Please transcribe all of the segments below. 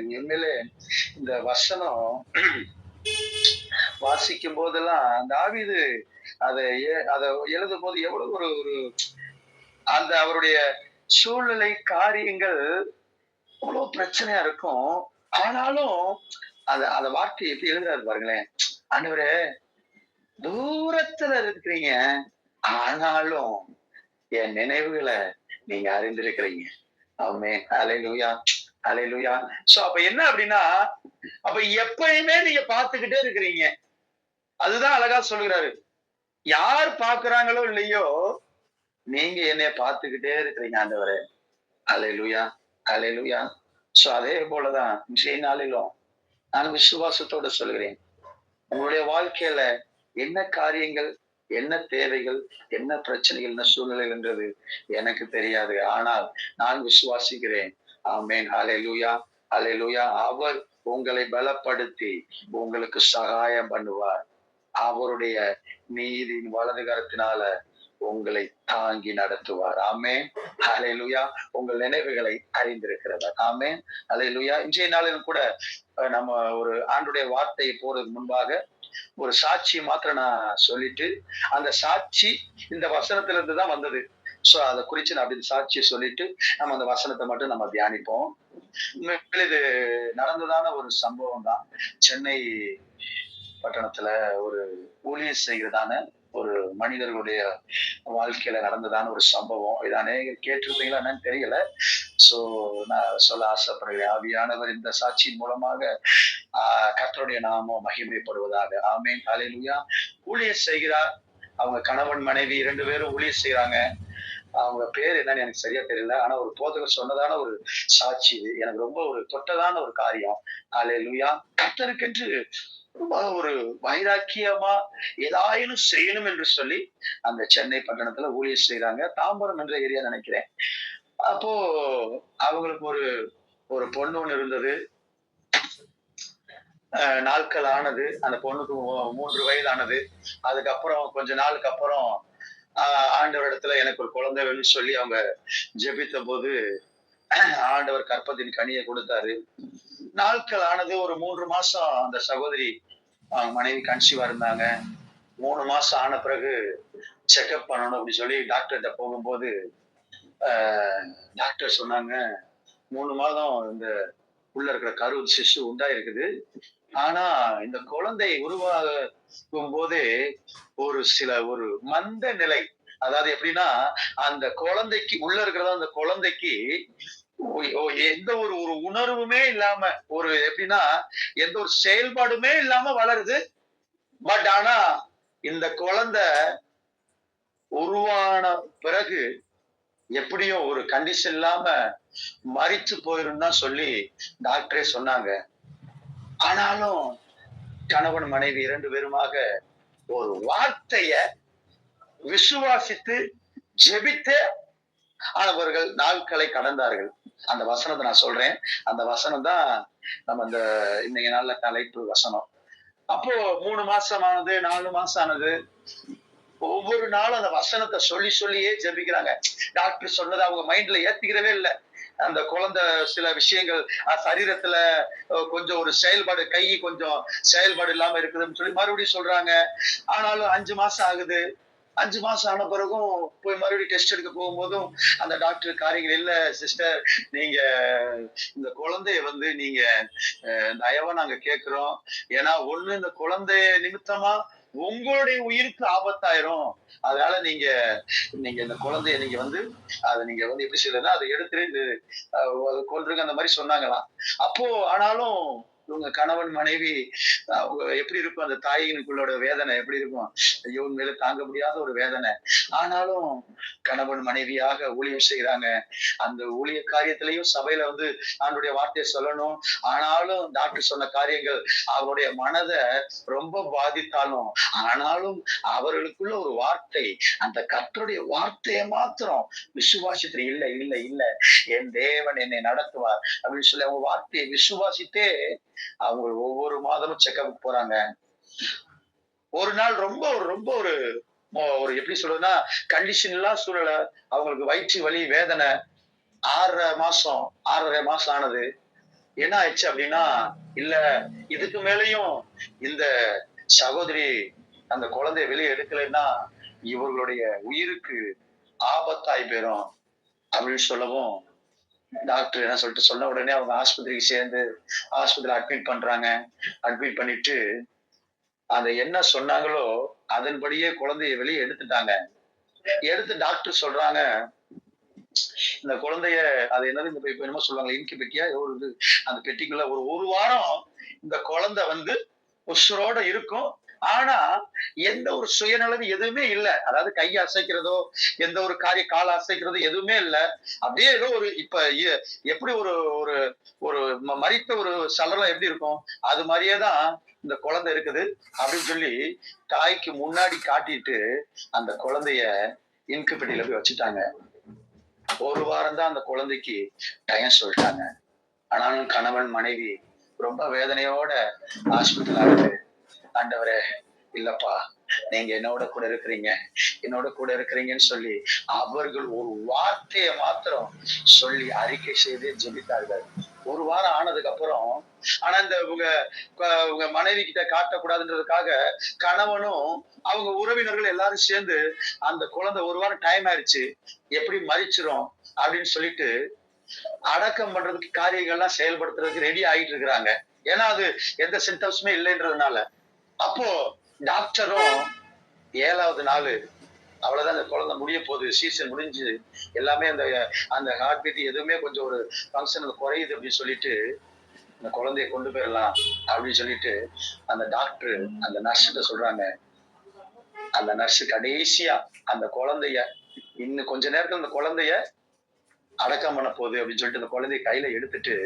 உண்மையிலே இந்த வசனம் வாசிக்கும் போதெல்லாம் தாவீது அதை அதை எழுதும் போது எவ்வளவு ஒரு ஒரு அந்த அவருடைய சூழ்நிலை காரியங்கள் அவ்வளவு பிரச்சனையா இருக்கும். ஆனாலும் அந்த அந்த வார்த்தையை எப்படி எழுதுறாரு பாருங்களேன். ஆண்டவரே தூரத்துல இருக்கிறீங்க. ஆனாலும் என் நினைவுகளை நீங்க அறிந்திருக்கிறீங்க. ஆமே அலையிலுயா அலையிலுயா சோ அப்ப என்ன அப்படின்னா அப்ப எப்பயுமே நீங்க பார்த்துக்கிட்டே இருக்கிறீங்க. அதுதான் அழகா சொல்லுகிறாரு. யார் பாக்குறாங்களோ இல்லையோ நீங்க என்னைய பார்த்துக்கிட்டே இருக்கிறீங்க ஆண்டவரே. அலையிலுயா அலையிலுயா சோ அதே போலதான் இன்றைய நாளிலும் நான் விசுவாசத்தோட சொல்கிறேன் உங்களுடைய வாழ்க்கையில என்ன காரியங்கள் என்ன தேவைகள் என்ன பிரச்சனைகள் என்ன சூழ்நிலைகள் என்றது எனக்கு தெரியாது. ஆனால் நான் விசுவாசிக்கிறேன். ஆமேன். ஹலெலுயா ஹலெலுயா அவர் உங்களை பலப்படுத்தி உங்களுக்கு சகாயம் பண்ணுவார். அவருடைய நீதியின் வலது கரத்தினால உங்களை தாங்கி நடத்துவார். ஆமேன். அலையலுயா உங்கள் நினைவுகளை அறிந்திருக்கிறவர். ஆமேன். அலையலுயா இன்றைய நாளிலும் கூட நம்ம ஒரு ஆண்டுடைய வார்த்தையை போறதுக்கு முன்பாக ஒரு சாட்சி மாத்திரம் நான் சொல்லிட்டு அந்த சாட்சி இந்த வசனத்திலிருந்து தான் வந்தது. ஸோ அதை குறித்து நான் அப்படி சாட்சியை சொல்லிட்டு நம்ம அந்த வசனத்தை மட்டும் நம்ம தியானிப்போம். இது நடந்ததான ஒரு சம்பவம் தான். சென்னை பட்டணத்துல ஒரு ஊழியர் செய்கிறதான ஒரு மனிதர்களுடைய வாழ்க்கையில நடந்ததான ஒரு சம்பவம். இதை அநேகர் கேட்டிருப்பீங்களா என்னன்னு தெரியல. சோ நான் சொல்ல ஆசைப்படுகிறேன். ஆவியானவர் இந்த சாட்சியின் மூலமாக ஆஹ் கத்தருடைய நாமம் மகிமைப்படுவதாக. ஆமேன். ஹalleluya ஊழியர் செய்கிறார். அவங்க கணவன் மனைவி இரண்டு பேரும் ஊழியர் செய்யறாங்க அவங்க பேர் என்னன்னு எனக்கு சரியா தெரியல. ஆனா ஒரு போதகர் சொன்னதான ஒரு சாட்சி இது. எனக்கு ரொம்ப ஒரு தொட்டதான ஒரு காரியம். ஹalleluya. கர்த்தருக்கென்று ரொம்ப ஒரு வைராக்கியமா ஏதாயினும் செய்யணும் என்று சொல்லி அந்த சென்னை பட்டணத்துல ஊழியர் செய்யறாங்க தாம்பரம் என்ற ஏரியா நினைக்கிறேன். அப்போ அவங்களுக்கு ஒரு ஒரு பொண்ணு ஒன்று இருந்தது. நாட்கள் ஆனது அந்த பொண்ணுக்கு மூன்று வயதானது. அதுக்கப்புறம் கொஞ்ச நாளுக்கு அப்புறம் ஆண்டவர் இடத்துல எனக்கு ஒரு குழந்தை வேணும்னு சொல்லி அவங்க ஜெபித்த போது ஆண்டவர் கற்பத்தின் கனியை கொடுத்தாரு. நாட்கள் ஆனது ஒரு மூன்று மாசம் அந்த சகோதரி அவங்க மனைவி கன்சீவா இருந்தாங்க. மூணு மாசம் ஆன பிறகு செக்அப் பண்ணணும் அப்படின்னு சொல்லி டாக்டர்கிட்ட போகும்போது டாக்டர் சொன்னாங்க மூணு மாதம் இந்த உள்ள இருக்கிற கரு சிசு உண்டாயிருக்குது. ஆனா இந்த குழந்தை உருவாகும் போதே ஒரு சில ஒரு மந்த நிலை. அதாவது எப்படின்னா அந்த குழந்தைக்கு உள்ள இருக்கிறதா அந்த குழந்தைக்கு எந்த ஒரு ஒரு உணர்வுமே இல்லாம ஒரு எப்படின்னா எந்த ஒரு செயல்பாடுமே இல்லாம வளருது. பட் ஆனா இந்த குழந்தை உருவான பிறகு எப்படியும் ஒரு கண்டிஷன் இல்லாம மறிச்சு போயிரும் தான் சொல்லி டாக்டரே சொன்னாங்க. ஆனாலும் கணவன் மனைவி இரண்டு பேருமாக ஒரு வார்த்தைய விசுவாசித்து ஜெபித்து அவர்கள் நாட்களை கடந்தார்கள். அந்த வசனத்தை நான் சொல்றேன். அந்த வசனம் தான் நம்ம இந்த இன்னைக்கு நாள்ல தலைப்பு வசனம். அப்போ மூணு மாசம் ஆனது நாலு மாசம் ஆனது ஒவ்வொரு நாளும் அந்த வசனத்தை சொல்லி சொல்லியே ஜெபிக்கிறாங்க. டாக்டர் சொன்னதை அவங்க மைண்ட்ல ஏத்திக்கிறவே இல்லை. அந்த குழந்தை சில விஷயங்கள் சரீரத்துல கொஞ்சம் ஒரு செயல்பாடு கை கொஞ்சம் செயல்பாடு இல்லாம இருக்குதுன்னு சொல்லி மறுபடியும் சொல்றாங்க. ஆனாலும் அஞ்சு மாசம் ஆகுது. அஞ்சு மாசம் ஆன பிறகும் போய் மறுபடியும் டெஸ்ட் எடுக்க போகும்போதும் அந்த டாக்டர் காரியங்கள் இல்ல சிஸ்டர் நீங்க இந்த குழந்தைய வந்து நீங்க தயவா நாங்க கேக்குறோம். ஏன்னா ஒண்ணு இந்த குழந்தைய நிமித்தமா உங்களுடைய உயிருக்கு ஆபத்தாயிரும். அதனால நீங்க நீங்க இந்த குழந்தைய நீங்க வந்து அதை நீங்க வந்து எப்படி சொல்றதுன்னா அதை எடுத்துட்டு இது, அந்த மாதிரி சொன்னாங்களாம். அப்போ ஆனாலும் இவங்க கணவன் மனைவி அவங்க எப்படி இருக்கும் அந்த தாயினுக்குள்ளோட வேதனை? எப்படி இருக்கும்? ஐயோ மேல தாங்க முடியாத ஒரு வேதனை. ஆனாலும் கணவன் மனைவியாக ஊழியம் செய்யறாங்க அந்த ஊழிய காரியத்திலையும் சபையில வந்து அவனுடைய வார்த்தையை சொல்லணும். ஆனாலும் டாக்டர் சொன்ன காரியங்கள் அவருடைய மனதை ரொம்ப பாதித்தாலும் ஆனாலும் அவர்களுக்குள்ள ஒரு வார்த்தை அந்த கத்தருடைய வார்த்தையை மாத்திரம் விசுவாசத்துல இல்ல இல்ல இல்ல என் தேவன் என்னை நடத்துவார் அப்படின்னு சொல்லி அவங்க வார்த்தையை விசுவாசித்தே அவங்க ஒவ்வொரு மாதமும் செக்கப் போறாங்க. ஒரு நாள் ரொம்ப ஒரு ரொம்ப ஒரு ஒரு எப்படி சொல்றதுன்னா கண்டிஷன் எல்லாம் சூழலை அவங்களுக்கு வயிற்று வலி வேதனை. ஆறரை மாசம் ஆறரை மாசம் ஆனது. என்ன ஆயிடுச்சு அப்படின்னா இல்ல இதுக்கு மேலயும் இந்த சகோதரி அந்த குழந்தைய வெளியே எடுக்கலைன்னா இவர்களுடைய உயிருக்கு ஆபத்தாய் போயிரும் அப்படின்னு சொல்லவும் டாக்டர் என்ன சொல்லிட்டு சொன்ன உடனே அவங்க ஆஸ்பத்திரிக்கு சேர்ந்து ஆஸ்பத்திரி அட்மிட் பண்றாங்க. அட்மிட் பண்ணிட்டு அந்த என்ன சொன்னாங்களோ அதன்படியே குழந்தைய வெளியே எடுத்துட்டாங்க. எடுத்து டாக்டர் சொல்றாங்க இந்த குழந்தைய அது என்னது இந்த இப்ப என்னமோ சொல்லுவாங்க இன்கி பெட்டியா ஒரு இது அந்த பெட்டிக்குள்ள ஒரு ஒரு வாரம் இந்த குழந்தை வந்து உசுரோட இருக்கும். ஆனா எந்த ஒரு சுயநலவு எதுவுமே இல்லை. அதாவது கை அசைக்கிறதோ எந்த ஒரு காரிய கால அசைக்கிறதோ எதுவுமே இல்லை. அப்படியே ஏதோ ஒரு இப்ப எப்படி ஒரு ஒரு ஒரு ம- ஒரு சலரம் எப்படி இருக்கும்? அது மாதிரியே தான் இந்த குழந்தை இருக்குது. அப்படின்னு சொல்லி தாய்க்கு முன்னாடி காட்டிட்டு அந்த குழந்தைய இன்குபெட்டியில போய் வச்சுட்டாங்க. ஒரு வாரம் தான் அந்த குழந்தைக்கு டைம் சொல்லிட்டாங்க. ஆனாலும் கணவன் மனைவி ரொம்ப வேதனையோட ஆஸ்பத்திரி இருந்து ஆண்டவரே இல்லப்பா நீங்க என்னோட கூட இருக்கிறீங்க. என்னோட கூட இருக்கிறீங்கன்னு சொல்லி அவர்கள் ஒரு வார்த்தையை மாத்திரம் சொல்லி அறிக்கை செய்து ஜெபித்தார்கள். ஒரு வாரம் ஆனதுக்கு அப்புறம் ஆனா இந்த உங்க உங்க மனைவி கிட்ட காட்டக்கூடாதுன்றதுக்காக கணவனும் அவங்க உறவினர்கள் எல்லாரும் சேர்ந்து அந்த குழந்தை ஒரு வாரம் டைம் ஆயிடுச்சு எப்படி மறிச்சிரும் அப்படின்னு சொல்லிட்டு அடக்கம் பண்றதுக்கு காரியங்கள்லாம் செயல்படுத்துறதுக்கு ரெடி ஆகிட்டு இருக்கிறாங்க. ஏன்னா அது எந்த சிம்டம்ஸுமே இல்லைன்றதுனால. அப்போ டாக்டரும் ஏழாவது நாள் அவ்வளவுதான் அந்த குழந்தை முடிய போகுது சீசன் முடிஞ்சு எல்லாமே அந்த அந்த ஹார்ட் பீட் எதுவுமே கொஞ்சம் ஒரு ஃபங்க்ஷன் குறையுது அப்படின்னு சொல்லிட்டு அந்த குழந்தைய கொண்டு போயிடலாம் அப்படின்னு சொல்லிட்டு அந்த டாக்டர் அந்த நர்ஸ்கிட்ட சொல்றாங்க. அந்த நர்ஸ் கடைசியா அந்த குழந்தைய இன்னும் கொஞ்ச நேரத்துல அந்த குழந்தைய அடக்கம் பண்ண போகுது அப்படின்னு சொல்லிட்டு அந்த குழந்தைய கையில எடுத்துட்டு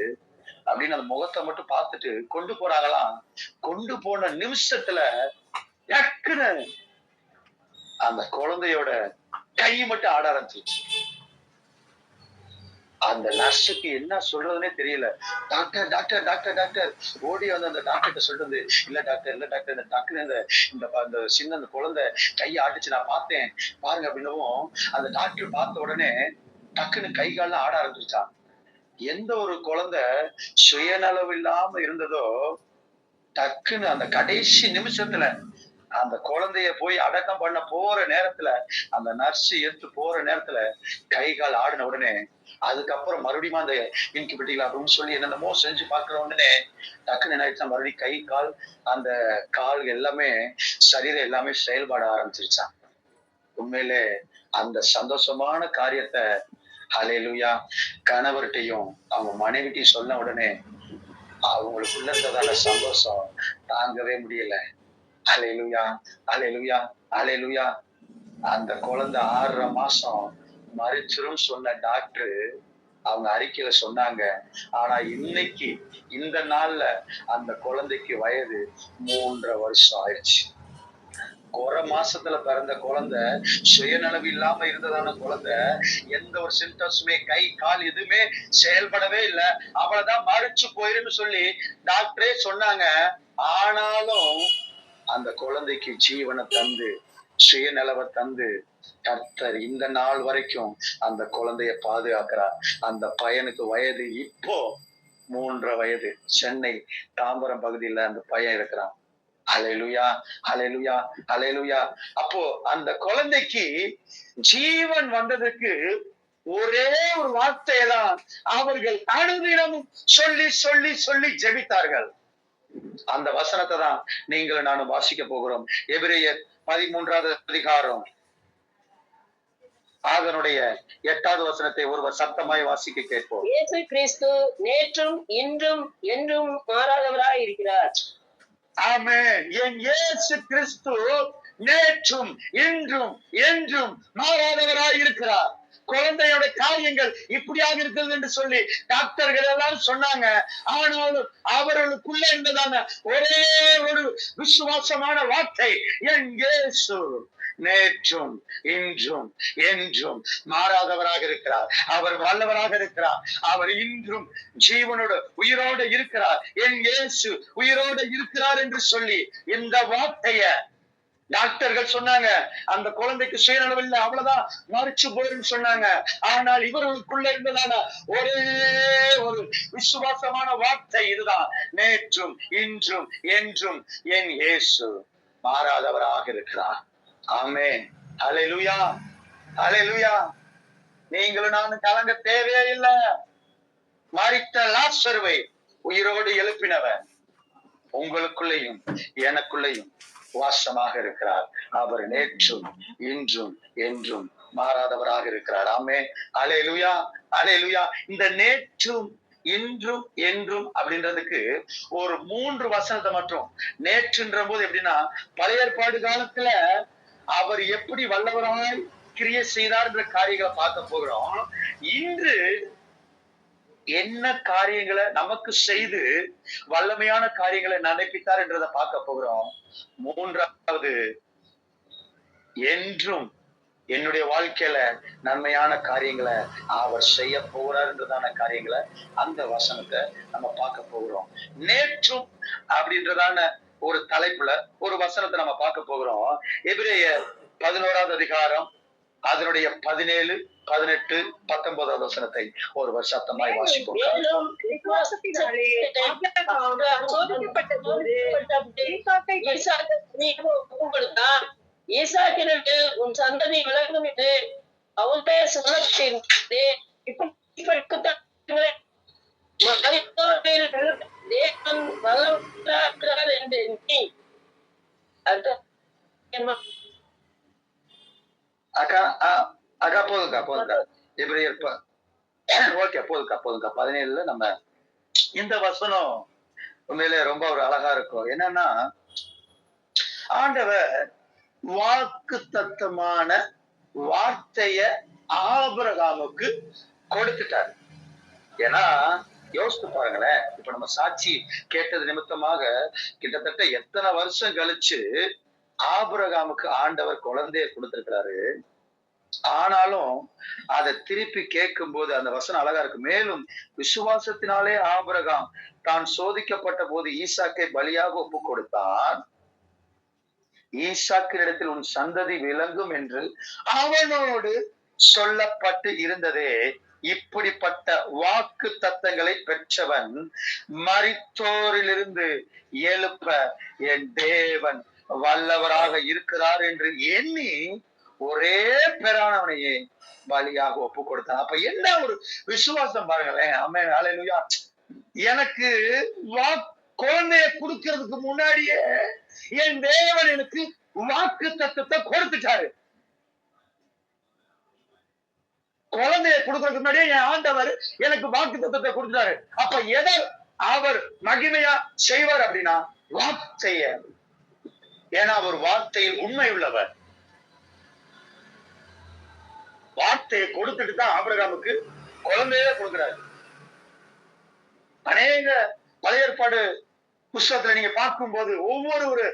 அப்படின்னு அந்த முகத்தை மட்டும் பார்த்துட்டு கொண்டு போறாங்களாம் கொண்டு போன நிமிஷத்துல டக்குன்னு அந்த குழந்தையோட கை மட்டும் ஆட ஆரம்பிச்சிச்சு அந்த நர்ஸுக்கு என்ன சொல்றதுனே தெரியல. டாக்டர் டாக்டர் டாக்டர் டாக்டர் ஓடி வந்து அந்த டாக்டர்கிட்ட சொல்றது இல்ல டாக்டர் இல்ல டாக்டர் இந்த டக்குன்னு இந்த இந்த அந்த சின்ன அந்த குழந்தை கையை ஆட்டுச்சு நான் பார்த்தேன். பாருங்க அப்படின்னவும் அந்த டாக்டர் பார்த்த உடனே டக்குன்னு கை கால்லாம் ஆட ஆரம்பிச்சிருச்சான் எந்த ஒரு குழந்தை சுயநலவு இல்லாம இருந்ததோ டக்குன்னு அந்த கடைசி நிமிஷத்துல அந்த குழந்தைய போய் அடக்கம் பண்ண போற நேரத்துல அந்த நர்ஸ் எடுத்து போற நேரத்துல கை கால் ஆடின உடனே அதுக்கப்புறம் மறுபடியும் அந்த இன்குபெட்டிகள் அப்படின்னு சொல்லி என்னென்னமோ செஞ்சு பாக்குற உடனே டக்குன்னு என்ன ஆயிடுச்சா மறுபடியும் கை கால் அந்த கால் எல்லாமே சரீரம் எல்லாமே செயல்பாட ஆரம்பிச்சிருச்சான் உண்மையிலே அந்த சந்தோஷமான காரியத்தை அலையிலுயா கணவர்கிட்டையும் அவங்க மனைவிட்டையும் சொன்ன உடனே அவங்களுக்குள்ள இருந்ததான சந்தோஷம் தாங்கவே முடியல. அலையிலுயா அலையிலுயா அலையிலுயா அந்த குழந்தை ஆறரை மாசம் மறிச்சிரும் சொன்ன டாக்டர் அவங்க அறிக்கையில சொன்னாங்க. ஆனா இன்னைக்கு இந்த நாள்ல அந்த குழந்தைக்கு வயது மூன்றரை வருஷம் ஆயிடுச்சு. குறை மாசத்துல பிறந்த குழந்தை சுயநலவு இல்லாம இருந்ததான குழந்தை எந்த ஒரு சிம்டம்ஸுமே கை கால் எதுவுமே செயல்படவே இல்லை. அவ்வளவுதான் மறிச்சு போயிருன்னு சொல்லி டாக்டரே சொன்னாங்க. ஆனாலும் அந்த குழந்தைக்கு ஜீவனை தந்து சுயநலவை தந்து கர்த்தர் இந்த நாள் வரைக்கும் அந்த குழந்தைய பாதுகாக்கிறார். அந்த பையனுக்கு வயது இப்போ மூன்றரை வயது. சென்னை தாம்பரம் பகுதியில அந்த பையன் இருக்கிறான். அலையலுயா அலையலுயா அலையலுயா அப்போ அந்த குழந்தைக்கு ஜீவன் வந்ததுக்கு ஒரே ஒரு வார்த்தையை தான் அவர்கள் அனுதினமும் சொல்லி சொல்லி சொல்லி ஜெபித்தார்கள். அந்த வசனத்தை தான் நீங்கள் நானும் வாசிக்க போகிறோம். எபிரேயர் பதிமூன்றாவது அதிகாரம். அதனுடைய எட்டாவது வசனத்தை ஒருவர் சத்தமாய் வாசிக்க கேட்போம். இயேசு கிறிஸ்து நேற்றும் இன்றும் என்றும் மாறாதவராய் இருக்கிறார். ஆமென். என் இயேசு கிறிஸ்து நேற்றும் இன்றும் என்றும் மாறாதவராய் இருக்கிறார். குழந்தையோட காரியங்கள் இப்படியாக இருக்கிறது என்று சொல்லி டாக்டர்கள் எல்லாம் சொன்னாங்க. ஆனாலும் அவர்களுக்குள்ள இருந்ததான ஒரே ஒரு விசுவாசமான வார்த்தை என் இயேசு. நேற்றும் இன்றும் என்றும் மாறாதவராக இருக்கிறார். அவர் வல்லவராக இருக்கிறார். அவர் இன்றும் ஜீவனோட உயிரோடு இருக்கிறார். என் இயேசு உயிரோடு இருக்கிறார் என்று சொல்லி இந்த வார்த்தைய டாக்டர்கள் சொன்னாங்க. அந்த குழந்தைக்கு சுயநலம் இல்லை அவ்வளவுதான் மறிச்சு போயிரும் சொன்னாங்க. ஆனால் இவர்களுக்குள்ள இருந்ததான ஒரே ஒரு விசுவாசமான வார்த்தை இதுதான். நேற்றும் இன்றும் என்றும் என் இயேசு மாறாதவராக இருக்கிறார். ஆமென். அலை ஹalleluya. நீங்களும் நானும் கலங்க தேவையே இல்லை. மறித்த லாசர்வை உயிரோடு எழுப்பினவர் உங்களுக்குள்ளேயும் எனக்குள்ளேயும் வாசமாக இருக்கிறார். அவர் நேற்றும் இன்றும் என்றும் மாறாதவராக இருக்கிறார். ஆமே அலேலுயா அலேலுயா இந்த நேற்றும் இன்றும் என்றும் அப்படின்றதுக்கு ஒரு மூன்று வசனத்தை மட்டும். நேற்றுன்ற போது எப்படின்னா பழைய ஏற்பாடு காலத்துல அவர் எப்படி வல்லவராய் கிரியை செய்தார்ன்ற காரியங்களை பார்க்க போகிறோம். இன்று என்ன காரியங்களை நமக்கு செய்து வல்லமையான காரியங்களை நினைப்பித்தார் என்றதை பார்க்க போகிறோம். மூன்றாவது என்றும் என்னுடைய வாழ்க்கையில நன்மையான காரியங்களை அவர் செய்ய போறாருன்றதான காரியங்களை அந்த வசனத்தை நம்ம பார்க்க போகிறோம். நேற்றும் அப்படின்றதான ஒரு தலைப்புல ஒரு வசனத்தை நம்ம பார்க்க போகிறோம். எபிரேய பதினோராவது அதிகாரம் அதனுடைய பதினேழு பதினெட்டு பத்தொன்பதாவது வசனத்தை ஒரு வருஷத்தமாய் வாசிப்போம். மேலும் விசுவாசத்தினாலே ஆபிரகாம் சோதிக்கப்பட்ட ஈசாக்கினுக்கு உன் சந்ததி விளங்கும் என்று அவனுடைய சுனத்தின் தேவன் வல்லவராகிறார் என்று எண்ணி அக்கா அக்கா போதுக்கா போதுக்கா எபிரேயர் ப- ஓகே போதுக்கா போதுக்கா பதினேழுல நம்ம இந்த வசனம் உண்மையிலே ரொம்ப ஒரு அழகா இருக்கும். என்னன்னா ஆண்டவர் வாக்கு தத்தமான வார்த்தைய ஆபரகாமுக்கு கொடுத்துட்டார். ஏன்னா யோசித்து பாருங்களேன். இப்ப நம்ம சாட்சி கேட்டது நிமித்தமாக கிட்டத்தட்ட எத்தனை வருஷம் கழிச்சு ஆபரகாமுக்கு ஆண்டவர் குழந்தைய கொடுத்திருக்கிறாரு. ஆனாலும் அதை திருப்பி கேட்கும் போது அந்த வசனம் அழகா இருக்கு. மேலும் விசுவாசத்தினாலே ஆபரகாம் தான் சோதிக்கப்பட்ட போது ஈசாக்கை பலியாக ஒப்பு கொடுத்தான். ஈசாக்கினிடத்தில் உன் சந்ததி விளங்கும் என்று அவனோடு சொல்லப்பட்டு இருந்ததே இப்படிப்பட்ட வாக்கு தத்தங்களை பெற்றவன் மரித்தோரிலிருந்து எழுப்ப என் தேவன் வல்லவராக இருக்கிறார் என்று எண்ணி ஒரே பெறானவனையே பலியாக ஒப்பு கொடுத்தான் அப்ப என்ன ஒரு விசுவாசம் பாருங்களேன். அம்மே அலையிலுயா எனக்கு வா குழந்தைய கொடுக்கறதுக்கு முன்னாடியே என் தேவன் எனக்கு வாக்கு தத்துவத்தை கொடுத்துட்டாரு. குழந்தைய கொடுக்கறதுக்கு முன்னாடியே என் ஆண்டவர் எனக்கு வாக்கு தத்துவத்தை கொடுத்துட்டாரு. அப்ப எதை அவர் மகிமையா செய்வார் அப்படின்னா வார்த்தைய. ஏன்னா அவர் வார்த்தையில் உண்மை உள்ளவர். வார்த்தையை கொடுத்துட்டு தான் ஆபிரகாமுக்கு குழந்தையே கொடுக்கிறாரு. அநேக பழைய ஏற்பாடு புஸ்தகத்துல நீங்க பார்க்கும்போது ஒவ்வொரு ஒரு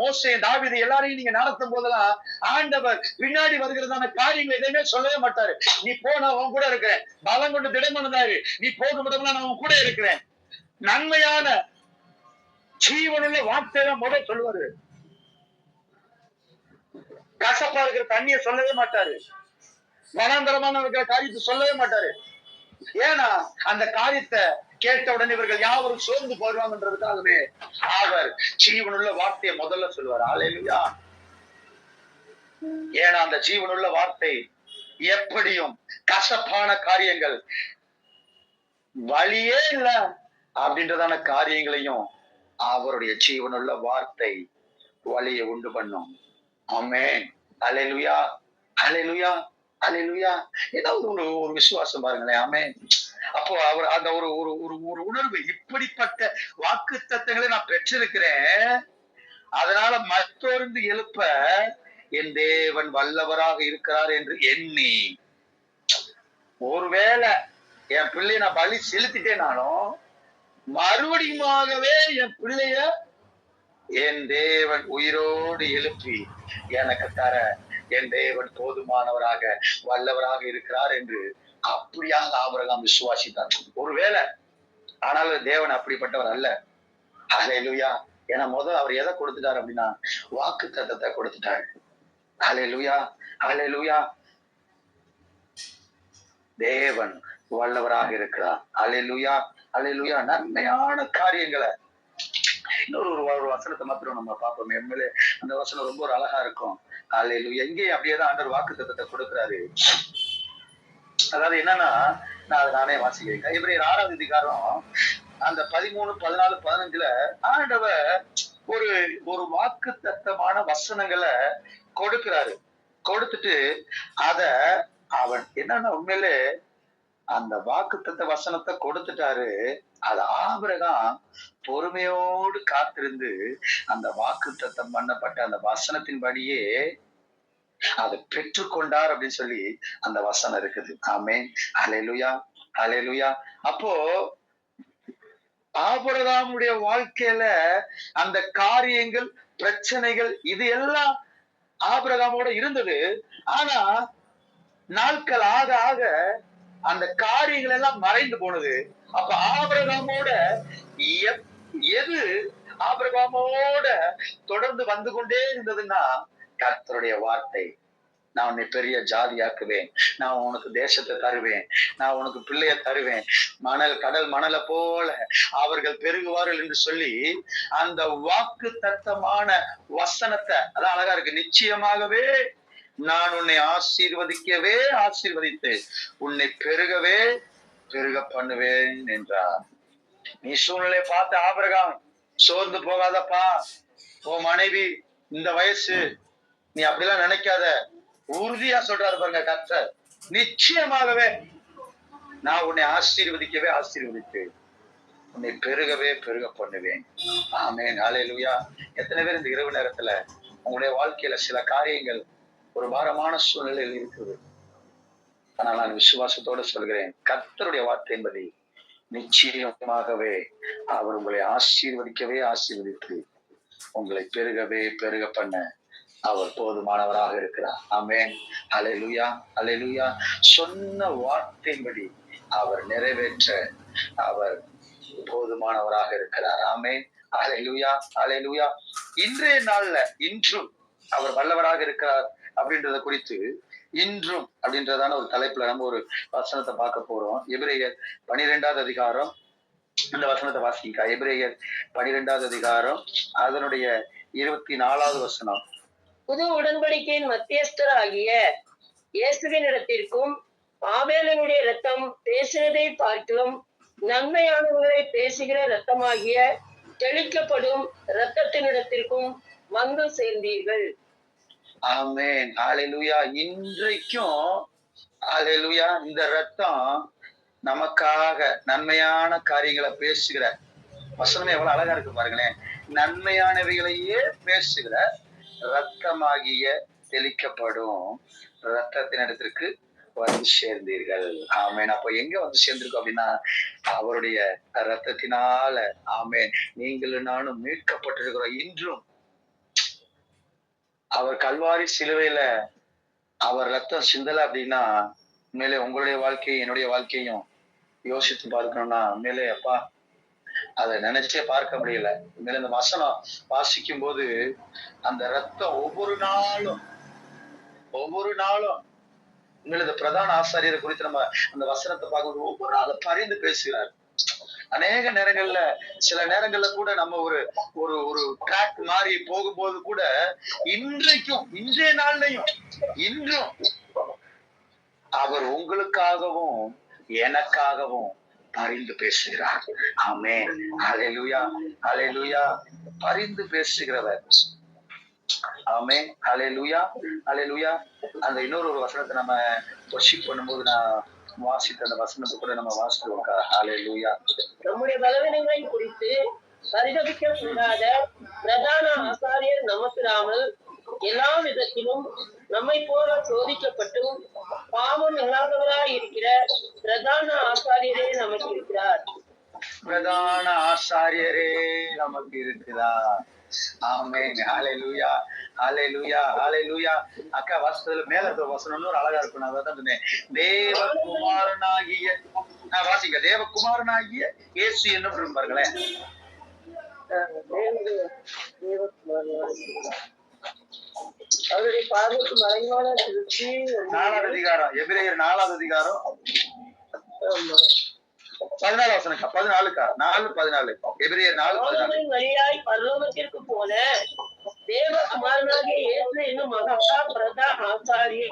மோசையும் தாவிதை எல்லாரையும் நீங்க நடத்தும் போதெல்லாம் ஆண்டவர் பின்னாடி வருகிறதான காரியங்கள் எதையுமே சொல்லவே மாட்டாரு. நீ போனா அவன் கூட இருக்கிறேன். பலம் கொண்டு திடமனதாரு நீ போகும் இடமெல்லாம் நான் கூட இருக்கிறேன். நன்மையான ஜீவனுள்ள வார்த்தை தான் முதல் சொல்லுவாரு. கசப்பா இருக்கிற தண்ணிய சொல்லவே மாட்டாரு. மனாந்தரமான இருக்கிற காரியத்தை சொல்லவே மாட்டாரு. ஏன்னா அந்த காரியத்தை கேட்ட உடனே இவர்கள் யாவரும் சோர்ந்து போயிடுவாங்கன்றதுக்காகவே அவர் ஜீவனுள்ள வார்த்தையை முதல்ல சொல்லுவார். ஆலையா ஏன்னா அந்த ஜீவனுள்ள வார்த்தை எப்படியும் கசப்பான காரியங்கள். வழியே இல்ல அப்படின்றதான காரியங்களையும் அவருடைய ஜீவனுள்ள வார்த்தை வழியை உண்டு பண்ணும். ஆமே அலையலுயா அலையலுயா அலையலுயா ஏதாவது ஒரு ஒரு விசுவாசம் பாருங்களேன். ஆமே அப்போ அவர் அந்த ஒரு ஒரு ஒரு ஒரு உணர்வு இப்படிப்பட்ட வாக்கு தத்தங்களை நான் பெற்றிருக்கிறேன். அதனால மற்றொருந்து எழுப்ப என் தேவன் வல்லவராக இருக்கிறார் என்று எண்ணி. ஒருவேளை என் பிள்ளைய நான் பலி செலுத்திட்டேனாலும் மறுபடியுமாகவே என் பிள்ளைய என் தேவன் உயிரோடு எழுப்பி எனக்கு தர என் தேவன் போதுமானவராக வல்லவராக இருக்கிறார் என்று அப்படியாக ஆபிரகாம் விசுவாசித்தார் ஒருவேளை ஆனாலும் தேவன் அப்படிப்பட்டவர் அல்ல. அல்லேலூயா ஏன்னா முதல் அவர் எதை கொடுத்துட்டாரு அப்படின்னா வாக்கு தத்தத்தை கொடுத்துட்டாரு. அலே லுயா அலே லுயா தேவன் வல்லவராக இருக்கிறார். அலே லுயா அலே லுயா நன்மையான காரியங்களை. இன்னொரு ஒரு ஒரு வசனத்தை மாத்திரம் நம்ம பார்ப்போம். எம்எல்ஏ அந்த வசனம் ரொம்ப ஒரு அழகா இருக்கும். அலே எங்கேயும் அப்படியே தான் ஆண்டவர் வாக்கு தத்தத்தை கொடுக்குறாரு. அதாவது என்னன்னா நான் அதை நானே வாசிக்கிறேன். இப்படி ஆறாவது அதிகாரம் அந்த பதிமூணு பதினாலு பதினஞ்சுல ஆண்டவர் ஒரு ஒரு வாக்கு தத்தமான வசனங்களை கொடுக்கிறாரு. கொடுத்துட்டு அத அவன் என்னன்னா உண்மையிலே அந்த வாக்கு வசனத்தை கொடுத்துட்டாரு. அது ஆபிரகாம் பொறுமையோடு காத்திருந்து அந்த வாக்கு தத்தம் பண்ணப்பட்ட அந்த வசனத்தின் படியே அதை பெற்றுக்கொண்டார் அப்படின்னு சொல்லி அந்த வசனம் இருக்குது. ஆமே அலையலுயா அலையலுயா அப்போ ஆபரதாமுடைய வாழ்க்கையில அந்த காரியங்கள் பிரச்சனைகள் இது எல்லாம் ஆபிரகாமோட இருந்தது. ஆனா நாட்கள் ஆக ஆக அந்த காரியங்கள் எல்லாம் மறைந்து போனது. அப்ப ஆபிரகாமோட எப்- எது ஆபிரகாமோட தொடர்ந்து வந்து கொண்டே இருந்ததுன்னா கர்த்தருடைய வார்த்தை. நான் உன்னை பெரிய ஜாதியாக்குவேன். நான் உனக்கு தேசத்தை தருவேன். நான் உனக்கு பிள்ளைய தருவேன். மணல் கடல் மணலை போல அவர்கள் பெருகுவார்கள் என்று சொல்லி அந்த வாக்கு தத்தமான வசனத்தை அதான் அழகா இருக்கு. நிச்சயமாகவே நான் உன்னை ஆசீர்வதிக்கவே ஆசீர்வதித்து உன்னை பெருகவே பெருக பண்ணுவேன் என்றார். நீ சூழ்நிலையை பார்த்து ஆபிரகாம் சோர்ந்து போகாதப்பா. உன் மனைவி இந்த வயசு நீ அப்படிலாம் நினைக்காத. உறுதியா சொல்றாரு பாருங்க கர்த்தர். நிச்சயமாகவே நான் உன்னை ஆசீர்வதிக்கவே ஆசீர்வதிப்பேன். உன்னை பெருகவே பெருக பண்ணுவேன். ஆமென். ஹalleluya எத்தனை பேர் இந்த இரவு நேரத்துல உங்களுடைய வாழ்க்கையில சில காரியங்கள் ஒரு பாரமான சூழ்நிலையில் இருக்குது. ஆனால் நான் விசுவாசத்தோட சொல்கிறேன் கர்த்தருடைய வார்த்தை என்பதை நிச்சயமாகவே அவர் உங்களை ஆசீர்வதிக்கவே ஆசீர்வதித்து உங்களை பெருகவே பெருக பண்ண அவர் போதுமானவராக இருக்கிறார். ஆமென். அலையலுயா அலைலுயா சொன்ன வார்த்தையின்படி அவர் நிறைவேற்ற அவர் போதுமானவராக இருக்கிறார். ஆமேன். அலையலுயா அலைலுயா இன்றைய நாள்ல இன்றும் அவர் வல்லவராக இருக்கிறார் அப்படின்றத குறித்து இன்றும் அப்படின்றதான ஒரு தலைப்புல நம்ம ஒரு வசனத்தை பார்க்க போறோம். எபிரேயர் பனிரெண்டாவது அதிகாரம். இந்த வசனத்தை வாசிக்கா எபிரேயர் பனிரெண்டாவது அதிகாரம் அதனுடைய இருபத்தி நாலாவது வசனம். புது உடன்படிக்கையின் மத்தியஸ்தராகிய இயேசுவின் இடத்திற்கும் ஆவேலனுடைய ரத்தம் பேசினதை பார்க்கிலும் நன்மையானவர்களை பேசுகிற ரத்தமாகிய தெளிக்கப்படும் ரத்தத்தினிடத்திற்கும் வந்து சேர்ந்தீர்கள். ஆமென். ஹalleluya இன்றைக்கும் ஹalleluya இந்த ரத்தம் நமக்காக நன்மையான காரியங்களை பேசுகிற. வசனமே எவ்வளவு அழகா இருக்கு பாருங்களேன். நன்மையானவைகளையே பேசுகிற ரத்தமாகிய தெளிக்கப்படும் ரத்தத்தினிடத்திற்கு வந்து சேர்ந்தீர்கள். ஆமேன். அப்போ எங்க வந்து சேர்ந்திருக்கோம் அப்படின்னா அவருடைய ரத்தத்தினால ஆமேன். நீங்களும் நானும் மீட்கப்பட்டிருக்கிறோம் இன்றும். அவர் கல்வாரி சிலுவையில அவர் ரத்தம் சிந்தல அப்படின்னா மேலே உங்களுடைய வாழ்க்கையும் என்னுடைய வாழ்க்கையும் யோசித்து பார்க்கணும்னா மேலே அப்பா அதை நினைச்சே பார்க்க முடியல. உண்மையில இந்த வசனம் வாசிக்கும் போது அந்த ரத்தம் ஒவ்வொரு நாளும் ஒவ்வொரு நாளும் உண்மையில இந்த பிரதான ஆசாரியரை குறித்து நம்ம அந்த வசனத்தை பார்க்கும்போது ஒவ்வொரு நாளும் பரிந்து பேசுகிறார். அநேக நேரங்கள்ல சில நேரங்கள்ல கூட நம்ம ஒரு ஒரு ஒரு ட்ராக் மாறி போகும்போது கூட இன்றைக்கும் இன்றைய நாள்லையும் இன்றும் அவர் உங்களுக்காகவும் எனக்காகவும் பரிந்து பேசுகிறார். ஆமே அலையலுயா அலையலுயா பரிந்து பேசுகிறவர். ஆமே அலையலுயா அலையலுயா அந்த இன்னொரு ஒரு வசனத்தை நம்ம ஒர்ஷிப் பண்ணும்போது நான் வாசித்த அந்த வசனத்தை கூட நம்ம வாசித்துவோம் அலையலுயா நம்முடைய பலவீனங்களை குறித்து பரிதபிக்க கூடாத பிரதான ஆசாரியர் நமக்கிராமல் எல்லா விதத்திலும் நம்மை போல சோதிக்கப்பட்டும் பாவம் இல்லாதவராய் இருக்கிற பிரதான ஆசாரியரே நமக்கு இருக்கிறார். பிரதான ஆசாரியரே நமக்கு இருக்கிறார். ஆமென். ஹalleluya. ஹalleluya. ஹalleluya. அக்கா வாசத்துல மேல இருக்க வசனம் இன்னொரு அழகா இருக்கும் நான் அதான் சொன்னேன். தேவகுமாரனாகிய நான் வாசிக்க தேவகுமாரனாகிய இயேசு என்ன பாருங்களேன். அவருடைய பார்வைக்கு மறைவான திருச்சி நாலாவது அதிகாரம் எபிரேயர் நாலாவது அதிகாரம். பதினாலு வசனக்கா? பதினாலுக்கா? நாலு பதினாலு. எபிரேயர் நாலு பதினாலு. வழியாய் பரலோகத்திற்கு போன தேவகுமாரனாகிய இயேசு என்னும் மகா பிரதான ஆசாரி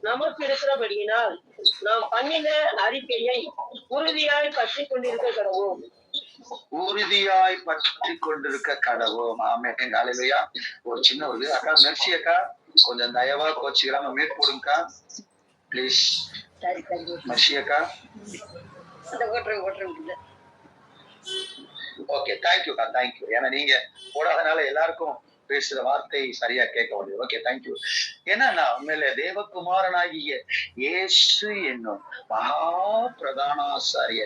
நமக்கு இருக்கிறபடியினால் நாம் பண்ணின அறிக்கையை உறுதியாய் பற்றி கொண்டிருக்க கடவோம் உறுதியாய் பற்றி கொண்டிருக்க கடவோம் ஆமே அலையிலையா ஒரு சின்ன ஒரு அக்கா மெர்சி அக்கா. கொஞ்சம் தயவா கோச்சிக்கிறாம மீட் போடுங்கக்கா. ப்ளீஸ் மெர்சி அக்கா. ஓகே தேங்க்யூக்கா தேங்க்யூ ஏன்னா நீங்க போடாதனால எல்லாருக்கும் பேசுற வார்த்தை சரியா கேட்க முடியும் ஓகே தேங்க்யூ என்னன்னா உண்மையில தேவகுமாரனாகிய இயேசு என்னும் மகா பிரதானாசாரிய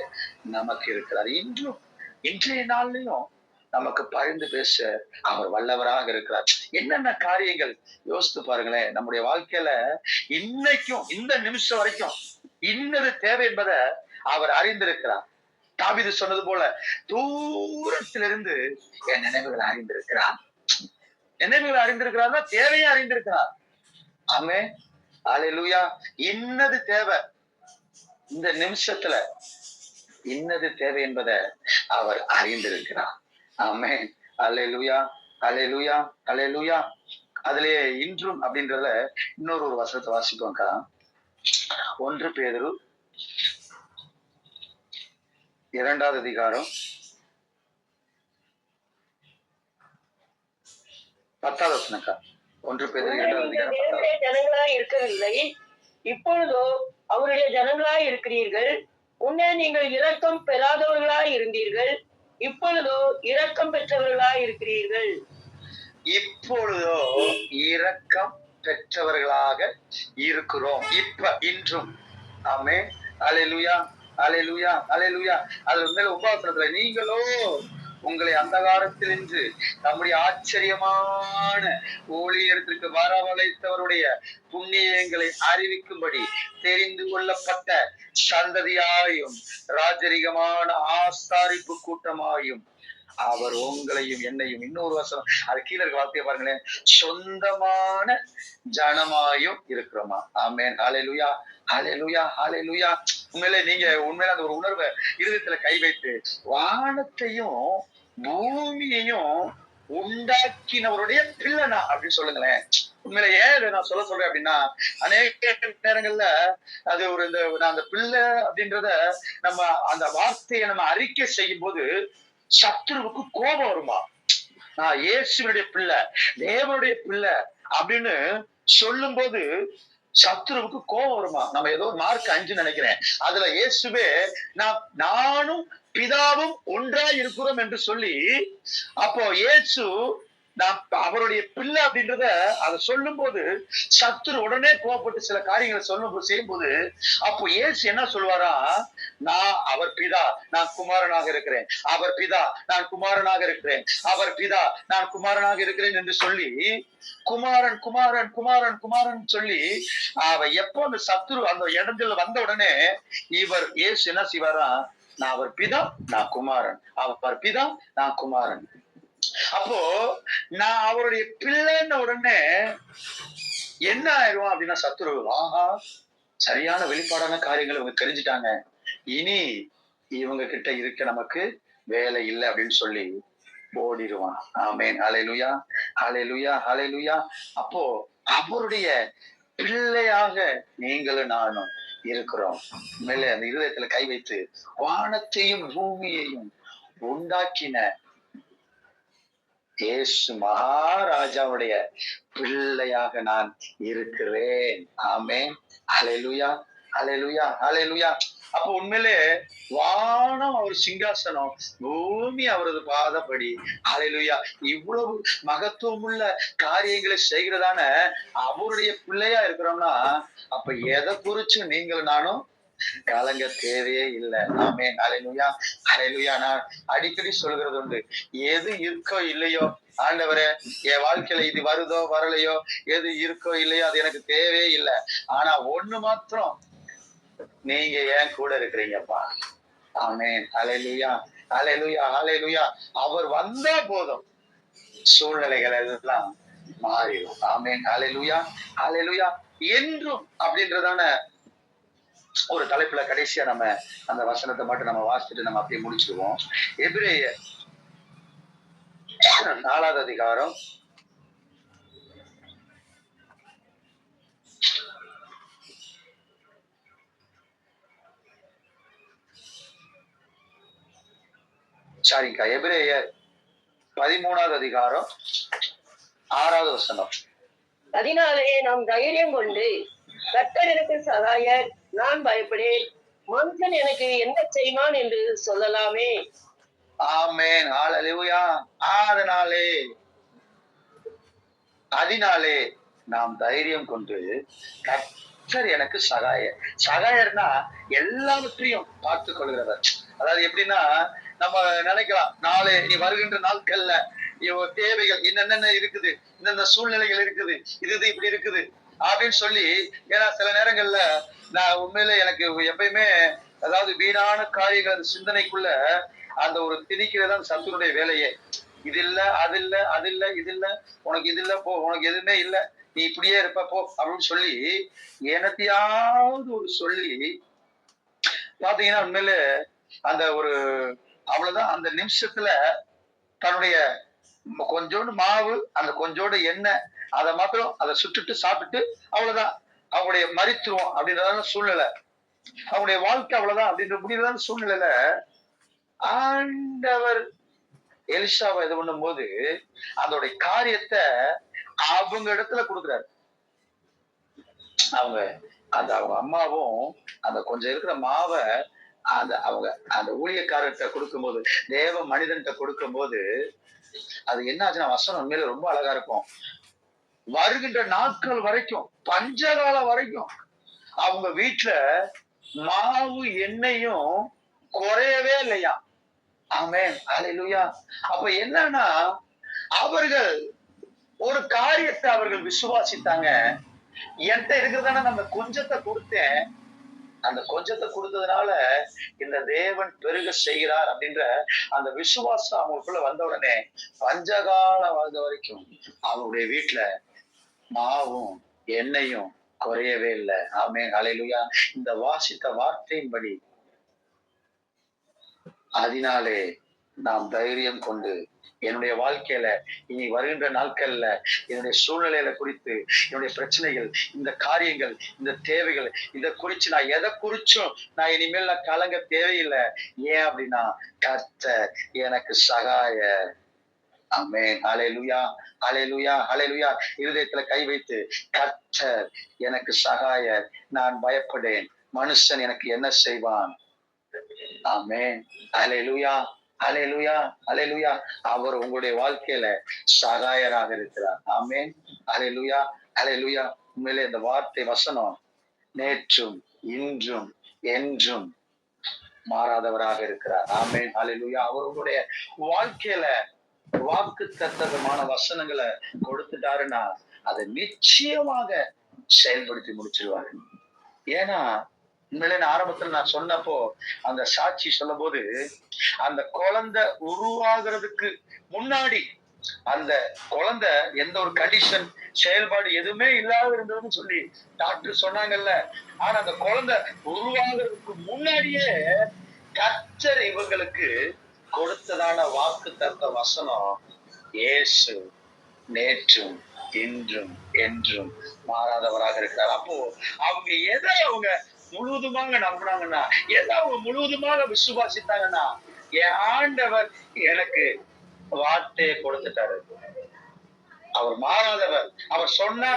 நமக்கு இருக்கிறார். இன்றும் இன்றைய நாள்லயும் நமக்கு பகிர்ந்து பேச அவர் வல்லவராக இருக்கிறார். என்னென்ன காரியங்கள்? யோசித்து பாருங்களேன். நம்முடைய வாழ்க்கையில இன்னைக்கும் இந்த நிமிஷம் வரைக்கும் இன்னது தேவை என்பதை அவர் அறிந்திருக்கிறார். தாவிது சொன்னது போல தூரத்திலிருந்து என் நினைவுகளை அறிந்திருக்கிறார். நினைவுகளை அறிந்திருக்கிறார்னா தேவையை அறிந்திருக்கிறார். ஆமே அலையிலுயா இன்னது தேவை. இந்த நிமிஷத்துல இன்னது தேவை என்பதை அவர் அறிந்திருக்கிறார். ஆமே அலையிலுயா அலையிலுயா அலையிலுயா அதுலயே இன்றும் அப்படின்றதுல இன்னொரு ஒரு வசனத்தை வாசிப்போம்க்கா. ஒன்று பேதுரு இரண்டாவது அதிகாரம் பத்தாவது வசனக்கா ஒன்று பேர் இரண்டாவது ஜனங்களாய் இருக்கவில்லை. இப்பொழுதோ அவருடைய ஜனங்களாய் இருக்கிறீர்கள். முன்னே நீங்கள் இரக்கம் பெறாதவர்களாய் இருந்தீர்கள் இப்பொழுதோ இரக்கம் பெற்றவர்களாய் இருக்கிறீர்கள். இப்பொழுதோ இரக்கம் பெற்றவர்களாக இருக்கிறோம். இப்ப இன்றும். ஆமே அலையலுயா அலையலுயா அலையலுயா அது உண்மையில உபாசனத்துல நீங்களோ உங்களை அந்தகாரத்தில் நின்று நம்முடைய ஆச்சரியமான ஊழியத்திற்கு வரவழைத்தவருடைய புண்ணியங்களை அறிவிக்கும்படி தெரிந்து கொள்ளப்பட்ட சந்ததியாயும் ராஜரிகமான ஆசாரிப்பு கூட்டமாயும் அவர் உங்களையும் என்னையும் இன்னொரு வசனம் அது கீழே இருக்க வார்த்தையை பாருங்களேன் சொந்தமான ஜனமாயும் இருக்கிறோமா? ஆமேன். ஹalleluya ஹalleluya ஹalleluya. உண்மையிலே நீங்க உண்மையில அந்த ஒரு உணர்வை இருதயத்துல கை வைத்து வானத்தையும் பூமியையும் உண்டாக்கினவருடைய பிள்ளைனா அப்படின்னு சொல்லுங்களேன். உண்மையில ஏன் நான் சொல்ல சொல்றேன் அப்படின்னா அநேக நேரங்கள்ல அது ஒரு இந்த நான் அந்த பிள்ளை அப்படின்றத நம்ம அந்த வார்த்தையை நம்ம அறிக்கை செய்யும் போது சத்துருவுக்கு கோபம் வருமா? நான் இயேசுவனுடைய பிள்ளை தேவனுடைய பிள்ளை அப்படின்னு சொல்லும் போது சத்துருவுக்கு கோபம் வருமா? நம்ம ஏதோ மார்க் அஞ்சு நினைக்கிறேன். அதுல இயேசுவே நான் நானும் பிதாவும் ஒன்றா இருக்கிறோம் என்று சொல்லி அப்போ இயேசு நான் அவருடைய பிள்ளை அப்படின்றத அதை சொல்லும் போது சத்துரு உடனே கோவப்பட்டு சில காரியங்களை சொல்லும் செய்யும்போது அப்போ இயேசு என்ன சொல்வாரா நான் அவர் பிதா நான் குமாரனாக இருக்கிறேன். அவர் பிதா நான் குமாரனாக இருக்கிறேன். அவர் பிதா நான் குமாரனாக இருக்கிறேன் என்று சொல்லி குமாரன் குமாரன் குமாரன் குமாரன் சொல்லி அவ எப்போ அந்த சத்துரு அந்த இடத்துல வந்த உடனே இவர் இயேசு என்ன செய்வாரா? நான் அவர் பிதா நான் குமாரன். அவர் பிதா நான் குமாரன். அப்போ நான் அவருடைய பிள்ளைன்ன உடனே என்ன ஆயிரும் அப்படின்னா சத்துரு ஆஹா சரியான வெளிப்பாடான காரியங்கள் இவங்க தெரிஞ்சுட்டாங்க. இனி இவங்க கிட்ட இருக்க நமக்கு வேலை இல்லை அப்படின்னு சொல்லி ஓடிடுவான். ஆமேன். அலையலுயா அலையலுயா அலையலுயா அப்போ அவருடைய பிள்ளையாக நீங்களும் நானும் இருக்கிறோம். மேலே அந்த இருதயத்துல கை வைத்து வானத்தையும் பூமியையும் உண்டாக்கின இயேசு மகாராஜாவுடைய பிள்ளையாக நான் இருக்கிறேன். ஆமே அலையலுயா அலையலுயா அலையலுயா அப்ப உண்மையிலே வானம் அவர் சிங்காசனம். பூமி அவரது பாதப்படி. அலையிலுயா இவ்வளவு மகத்துவமுள்ள காரியங்களை செய்கிறதான அவருடைய பிள்ளையா இருக்கிறோம்னா அப்ப எதை குறிச்சு நீங்களும் நானும் கலங்க தேவையே இல்லை. நாமே அலையிலுயா அலையிலுயா நான் அடிக்கடி சொல்கிறது உண்டு. எது இருக்கோ இல்லையோ ஆண்டவரே என் வாழ்க்கையில இது வருதோ வரலையோ எது இருக்கோ இல்லையோ அது எனக்கு தேவையே இல்லை. ஆனா ஒண்ணு மாத்திரம் நீங்க ஏன் கூட இருக்கிறீங்கப்பா? ஆமேன். அலையிலுயா அலையிலுயா அலையிலுயா அவர் வந்தா போதும். சூழ்நிலைகள் எல்லாம் மாறிடும். ஆமேன். அலையிலுயா அலையிலுயா என்றும் அப்படின்றதான ஒரு தலைப்புல கடைசியா நம்ம அந்த வசனத்தை மட்டும் நம்ம வாசிச்சுட்டு நம்ம அப்படியே முடிச்சிருவோம் எபிரேய நாலாவது அதிகாரம் சாரிக்கா எபிரேயர் பதிமூணாவது அதிகாரம் ஆறாவது வசனம். அதனாலே நாம் தைரியம் கொண்டு கர்த்தர் எனக்கு சகாயர் நான் பயப்படேன். மனுஷன் எனக்கு என்ன செய்வான் என்று சொல்லலாமே? ஆமேன். ஹalleluya. அதனாலே அதனாலே நாம் தைரியம் கொண்டு கர்த்தர் எனக்கு சகாயர். சகாயர்னா எல்லாவற்றையும் பார்த்து கொள்கிறவர் அதாவது எப்படின்னா நம்ம நினைக்கலாம். நாளை நீ வருகின்ற நாட்கள்ல தேவைகள் என்னென்ன இருக்குது இந்தந்த சூழ்நிலைகள் இருக்குது இது இது இப்படி இருக்குது அப்படின்னு சொல்லி ஏன்னா சில நேரங்கள்ல நான் உண்மையில எனக்கு எப்பயுமே அதாவது வீணான காரியங்கள் அந்த சிந்தனைக்குள்ள அந்த ஒரு திணிக்கிறதான் சத்துருடைய வேலையே. இது இல்ல அது இல்ல அது இல்ல இது இல்ல உனக்கு இது இல்ல போ உனக்கு எதுவுமே இல்ல நீ இப்படியே இருப்ப போ அப்படின்னு சொல்லி எனத்தையாவது ஒரு சொல்லி பாத்தீங்கன்னா உண்மையில அந்த ஒரு அவ்வளவுதான். அந்த நிமிஷத்துல தன்னுடைய கொஞ்சோண்டு மாவு அந்த கொஞ்சோண்டு எண்ணெய் அதை மாத்திரம் அதை சுட்டுட்டு சாப்பிட்டு அவ்வளவுதான். அவங்களுடைய மறித்துருவோம் அப்படின்றதான சூழ்நிலை. அவங்களுடைய வாழ்க்கை அவ்வளவுதான் அப்படின்ற முடிவுதான் சூழ்நிலையில ஆண்டவர் எலிஷாவை இது பண்ணும் போது அதோடைய காரியத்தை அவங்க இடத்துல கொடுக்குறாரு. அவங்க அந்த அவங்க அம்மாவும் அந்த கொஞ்சம் இருக்கிற மாவை அந்த அவங்க அந்த ஊழியக்காரர்கிட்ட கொடுக்கும்போது தேவ மனிதன்கிட்ட கொடுக்கும்போது அது என்ன ஆச்சுன்னா வசனம் உண்மையில ரொம்ப அழகா இருக்கும். வருகின்ற நாட்கள் வரைக்கும் பஞ்சகாலம் வரைக்கும் அவங்க வீட்டுல மாவு எண்ணெயும் குறையவே இல்லையா? ஆமென். அல்லேலூயா அப்ப என்னன்னா அவர்கள் ஒரு காரியத்தை அவர்கள் விசுவாசித்தாங்க. என்கிட்ட இருக்கிறதான நம்ம கொஞ்சத்தை கொடுத்தேன். அந்த கொஞ்சத்தை கொடுத்ததுனால இந்த தேவன் பெருக செய்கிறார் அப்படின்ற அந்த விசுவாசம் அவங்களுக்குள்ள வந்த உடனே பஞ்சகாலம் வாழ்ந்த வரைக்கும் அவங்களுடைய வீட்டுல மாவும் எண்ணெயும் குறையவே இல்லை. ஆமே அலையிலுயா இந்த வாசித்த வார்த்தையின்படி அதனாலே நாம் தைரியம் கொண்டு என்னுடைய வாழ்க்கையில இனி வருகின்ற நாட்கள்ல என்னுடைய சூழ்நிலையில குறித்து என்னுடைய பிரச்சனைகள் இந்த காரியங்கள் இந்த தேவைகள் இதை குறிச்சு நான் எதை குறிச்சும் நான் இனிமேல் நான் கலங்க தேவையில்லை. ஏன் அப்படின்னா கர்த்தர் எனக்கு சகாய. ஆமே அலையலுயா அலையலுயா அலையலுயா இருதயத்துல கை வைத்து கர்த்தர் எனக்கு சகாய. நான் பயப்படேன். மனுஷன் எனக்கு என்ன செய்வான்? ஆமென். அலையலுயா அலையலுயா அலையலுயா அவர் உங்களுடைய வாழ்க்கையில சகாயராக இருக்கிறார். ஆமேன் அலையலுயா அலையலுயா உண்மையிலே இந்த வார்த்தை வசனம் நேற்றும் இன்றும் என்றும் மாறாதவராக இருக்கிறார். ஆமேன் அலையலுயா அவர் உங்களுடைய வாழ்க்கையில வாக்கு தத்தகமான வசனங்களை கொடுத்துட்டாருன்னா அதை நிச்சயமாக செயல்படுத்தி முடிச்சிருவாரு. ஏன்னா உண்மையிலே நான் ஆரம்பத்துல நான் சொன்னப்போ அந்த சாட்சி சொல்லும் போது அந்த குழந்தை உருவாகிறதுக்கு முன்னாடி அந்த குழந்தை எந்த ஒரு கண்டிஷன் செயல்பாடு எதுவுமே இல்லாத இருந்ததுன்னு சொல்லி டாக்டர் சொன்னாங்கல்ல. ஆனா அந்த குழந்தை உருவாகிறதுக்கு முன்னாடியே கச்சர் இவங்களுக்கு கொடுத்ததான வாக்கு தந்த வசனம் ஏசு நேற்றும் இன்றும் என்றும் மாறாதவராக இருக்கிறார். அப்போ அவங்க எதை அவங்க முழுவதுமாக நம்புனாங்கன்னா எல்லாம் அவங்க முழுவதுமாக விசுவாசித்தாங்கன்னா என் ஆண்டவர் எனக்கு வார்த்தையை கொடுத்துட்டாரு. அவர் மாறாதவர். அவர் சொன்ன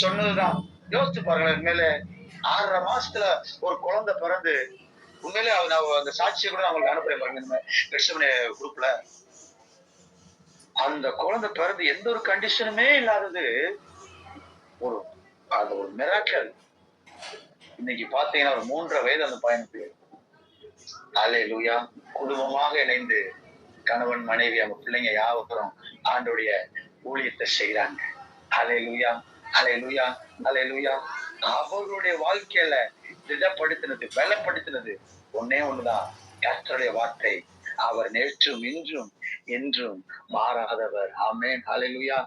சொன்னதுதான். யோசிச்சு பாருங்களேன் உண்மையில ஆறரை மாசத்துல ஒரு குழந்தை பிறந்து உண்மையிலே அவர் அந்த சாட்சியை கூட அவங்களுக்கு அனுப்புறேன் பாருங்க கிருஷ்ணமணி குரூப்ல அந்த குழந்தை பிறந்து எந்த ஒரு கண்டிஷனுமே இல்லாதது ஒரு அது ஒரு மிராக்கல் இன்னைக்கு பார்த்தீங்கன்னா ஒரு மூன்றரை வயது அந்த பையனுக்கு அலே லூயா குடும்பமாக இணைந்து கணவன் மனைவி அவங்க பிள்ளைங்க யாவரும் ஆண்டுடைய ஊழியத்தை செய்யறாங்க அலே லூயா அலே லூயா அலே லூயா அவருடைய வாழ்க்கையில திடப்படுத்தினது பலப்படுத்தினது ஒன்னே ஒண்ணுதான். கர்த்தருடைய வார்த்தை அவர் நேற்றும் இன்றும் என்றும் மாறாதவர். ஆமேன் ஹalleluya